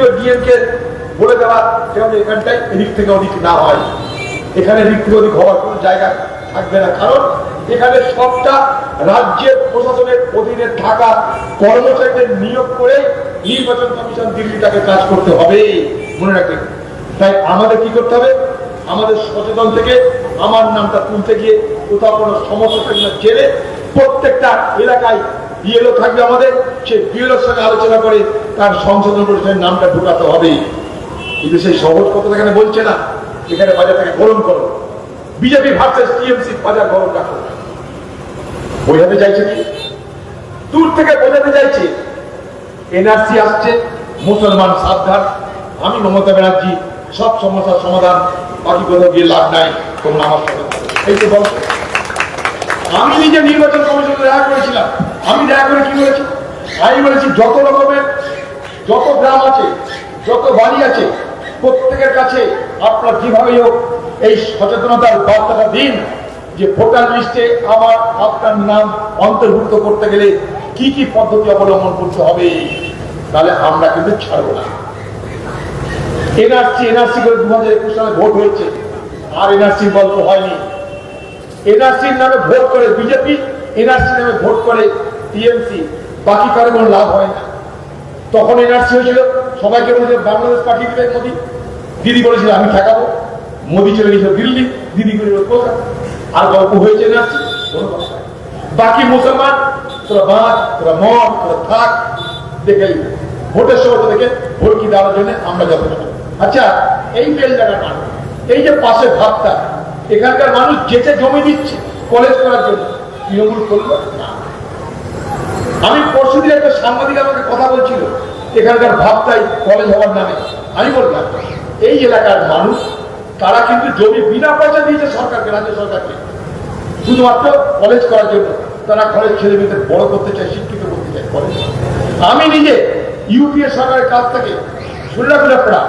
BJP ও ডিএমকে বলে দেওয়া যেমন এখানটায় এদিক থেকে ওদিক না হয়। এখানে এদিক থেকে ওদিক হওয়ার কোনো জায়গা থাকবে না। কারণ এখানে সবটা রাজ্যের প্রশাসনের অধীনে থাকা কর্মচারীদের নিয়োগ করে নির্বাচন কমিশন দিল্লিটাকে কাজ করতে হবে। মনে রাখবেন। তাই আমাদের কি করতে হবে? আমাদের সচেতন থেকে আমার নামটা তুলতে গিয়ে কোথাও কোনো সমস্যা জেলে প্রত্যেকটা এলাকায় বিএলও থাকবে আমাদের, সে বিএলওর সঙ্গে আলোচনা করে তার সংশোধন পরিষদের নামটা ঢুকাতে হবে। কিন্তু সেই সহজ কথা এখানে বলছে না, এখানে বাজারটাকে গরম করো। বিজেপি ভার্সেস টিএমসি বাজার গরম রাখো। বোঝাতে চাইছে কি? দূর থেকে বোঝাতে চাইছে, এনআরসি আসছে, মুসলমান সাবধান। আমি মমতা ব্যানার্জি, সব সমস্যার সমাধান বাকি কোথাও গিয়ে লাভ নাই তোমরা আমার সাথে এই তো বল। আমি নিজে নির্বাচন কমিশনে দেখা করেছিলাম। আমি দেখা করে কি বলেছি? আমি বলেছি, যত রকমের যত গ্রাম আছে, যত বাড়ি আছে, প্রত্যেকের কাছে আপনার যেভাবেই হোক এই সচেতনতার বার্তাটা দিন যে ভোটার লিস্টে আমার, আপনার নাম অন্তর্ভুক্ত করতে গেলে কি কি পদ্ধতি অবলম্বন করতে হবে, তাহলে আমরা কিন্তু ছাড়বো না। এনআরসি এনআরসি করে দু হাজার একুশ সালে ভোট হয়েছে, আর এনআরসি গল্প হয়নি। এনআরসির নামে ভোট করে বিজেপি এনআরসি নামে ভোট করে টিএমসি, বাকি কারও কোনো লাভ হয় না। তখন এনআরসি হয়েছিল, সবাইকে বলেছিল, বাংলাদেশ পাঠিয়ে দিবে মোদী? দিদি বলেছিল, আমি ঠেকাবো। মোদী চলে গেছিল দিল্লি, দিদি করে কলকাতা। আর গল্প হয়েছে এনআরসি, কোনো বাকি মুসলমান, তোরা বাঁধ তোরা মদ তোরা থাক, দেখে ভোটের সময় দেখে, ভোট কি দেওয়ার জন্য আমরা যথেষ্ট আচ্ছা এই বেল জায়গা মানুষ এই যে পাশে ভাবটা, এখানকার মানুষ যেতে জমি দিচ্ছে কলেজ করার জন্য। তৃণমূল করল? না। আমি পরশুদিন একটা সাংবাদিক আমাকে কথা বলছিল, এখানকার ভাবটাই কলেজ হওয়ার নামে। আমি বললাম, এই এলাকার মানুষ, তারা কিন্তু জমি বিনা পয়সা দিয়েছে সরকারকে, রাজ্য সরকারকে। শুধুমাত্র কলেজ করার জন্য। তারা কলেজ ছেলে মেয়েদের বড় করতে চায়, শিক্ষিত করতে চায় কলেজ আমি নিজে ইউপিএ সরকারের কাছ থেকে সুল্লাপুরাপড়া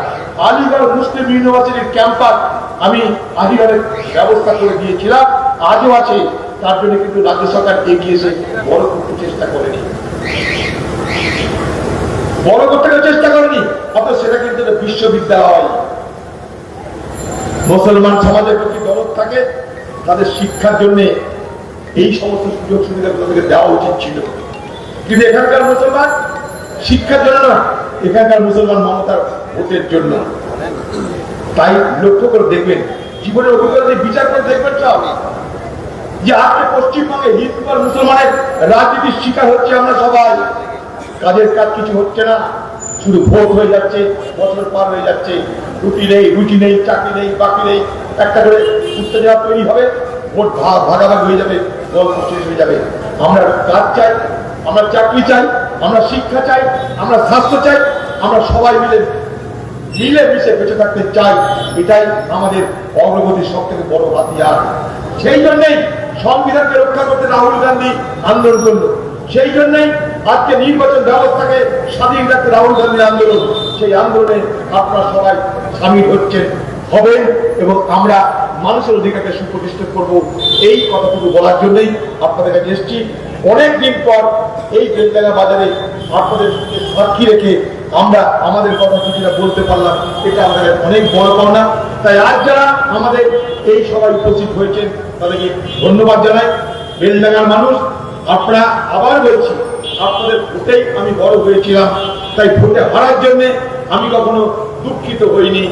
আলিগড় মুসলিম ইউনিভার্সিটির ক্যাম্পাস আমি আলিগড়ের ব্যবস্থা করে দিয়েছিলাম। আজও আছে তার জন্য কিন্তু রাজ্য সরকার এগিয়ে এসে বড় করতে চেষ্টা করেনি। বড় করতে চেষ্টা করেনি, অথচ সেটা কিন্তু বিশ্ববিদ্যালয়। মুসলমান সমাজের প্রতি দরদ থাকে, তাদের শিক্ষার জন্য এই সমস্ত সুযোগ সুবিধাগুলো থেকে দেওয়া উচিত ছিল। কিন্তু এখানকার মুসলমান শিক্ষার জন্য না, এখানকার মুসলমান মমতার ভোটের জন্য। তাই লক্ষ্য করে দেখবেন, জীবনের অভিজ্ঞতা বিচার করে দেখবেন সব। যে আজকে পশ্চিমবঙ্গে হিন্দু আর মুসলমানের রাজনীতির শিকার হচ্ছে আমরা সবাই। কাজের কাজ কিছু হচ্ছে না। শুধু ভোট হয়ে যাচ্ছে, বছর পার হয়ে যাচ্ছে। রুটি নেই রুটি নেই, চাকরি নেই বাকি নেই। একটা করে উত্তেজনা তৈরি হবে, ভোট ভাগ ভাগাভাগ হয়ে যাবে শেষ হয়ে যাবে। আমরা কাজ চাই, আমরা চাকরি চাই, আমরা শিক্ষা চাই, আমরা স্বাস্থ্য চাই, আমরা সবাই মিলে মিলে মিশে বেঁচে থাকতে চাই। এটাই আমাদের অগ্রগতির সব থেকে বড় হাতিয়ার। সেই জন্যই সংবিধানকে রক্ষা করতে রাহুল গান্ধী আন্দোলন করল। সেই জন্যই আজকে নির্বাচন ব্যবস্থাকে স্বাধীন রাখতে রাহুল গান্ধীর আন্দোলন, সেই আন্দোলনে আপনারা সবাই সামিল হচ্ছেন, হবেন এবং আমরা মানুষের অধিকারকে সুপ্রতিষ্ঠিত করব। এই কথাটুকু বলার জন্যই আপনাদের কাছে এসেছি। অনেক দিন পর এই বেলডাঙ্গা বাজারে আপনাদের সাক্ষী রেখে আমরা আমাদের কথা কিছুটা বলতে পারলাম, এটা আমাদের অনেক বড় পাওনা। তাই আজ যারা আমাদের এই সবাই উপস্থিত হয়েছেন তাদেরকে ধন্যবাদ জানাই। বেলডাঙ্গার মানুষ, আপনারা আবার বলছি, আপনাদের ভোটেই আমি বড় হয়েছিলাম, তাই ভোটে হারার জন্যে আমি কখনো দুঃখিত হইনি।